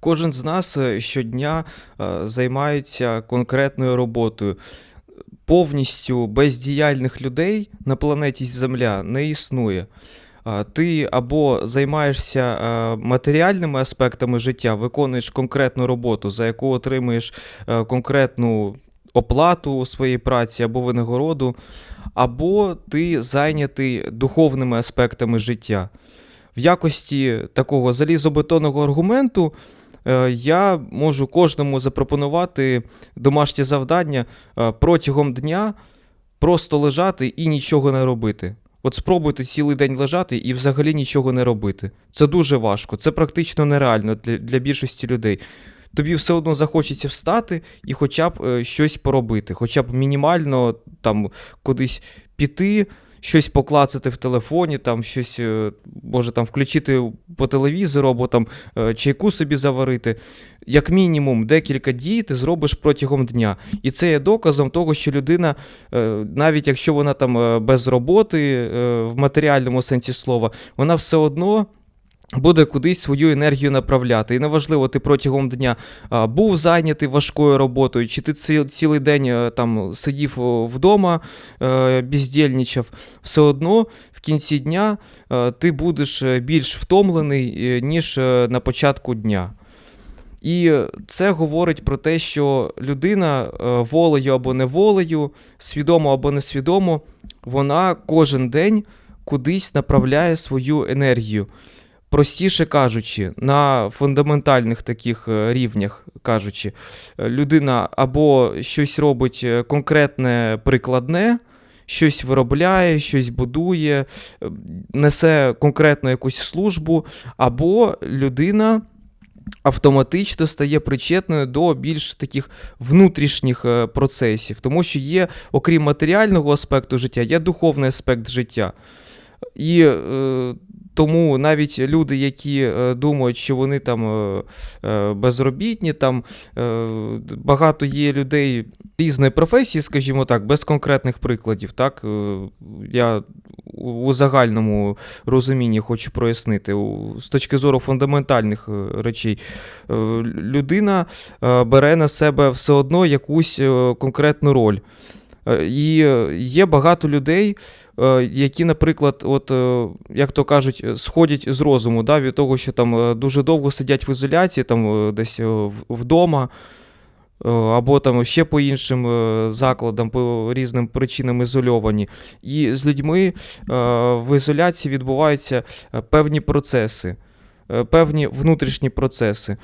Кожен з нас е, щодня е, займається конкретною роботою. Повністю бездіяльних людей на планеті Земля не існує. Ти або займаєшся е, матеріальними аспектами життя, виконуєш конкретну роботу, за яку отримуєш конкретну оплату у своїй праці або винагороду, або ти зайнятий духовними аспектами життя. В якості такого залізобетонного аргументу я можу кожному запропонувати домашнє завдання е, протягом дня просто лежати і нічого не робити. От спробуйте цілий день лежати і взагалі нічого не робити. Це дуже важко, це практично нереально для, для більшості людей. Тобі все одно захочеться встати і хоча б е, щось поробити, хоча б мінімально там кудись піти, щось поклацати в телефоні, там щось е, може там включити по телевізору або там е, чайку собі заварити. Як мінімум, декілька дій ти зробиш протягом дня. І це є доказом того, що людина, е, навіть якщо вона там е, без роботи в матеріальному сенсі слова, вона все одно. Буде кудись свою енергію направляти. І неважливо, ти протягом дня був зайнятий важкою роботою, чи ти ці, цілий день е, там сидів вдома, е, бездільничав, все одно в кінці дня е, ти будеш е, більш втомлений, е, ніж е, на початку дня. І це говорить про те, що людина е, волею або неволею, свідомо або несвідомо, вона кожен день кудись направляє свою енергію. Простіше кажучи, на фундаментальних таких е, рівнях кажучи, е, людина або щось робить е, конкретне прикладне, щось виробляє, щось будує, несе конкретну якусь службу, або людина автоматично стає причетною до більш таких внутрішніх процесів, тому що є, окрім матеріального аспекту життя, є духовний аспект життя. І е, тому навіть люди, які е, думають, що вони там е, е, безробітні, там багато є людей різної професії, скажімо так, без конкретних прикладів. Так? Я у загальному розумінні хочу прояснити. З точки зору фундаментальних речей, людина бере на себе все одно якусь конкретну роль. Е, І е, є багато людей, е, які, наприклад, от, як то кажуть, сходять з розуму да, від того, що там дуже довго сидять в ізоляції, там десь вдома, або там ще по іншим закладам, по різним причинам ізольовані. І з людьми в ізоляції відбуваються певні процеси. Певні внутрішні процеси.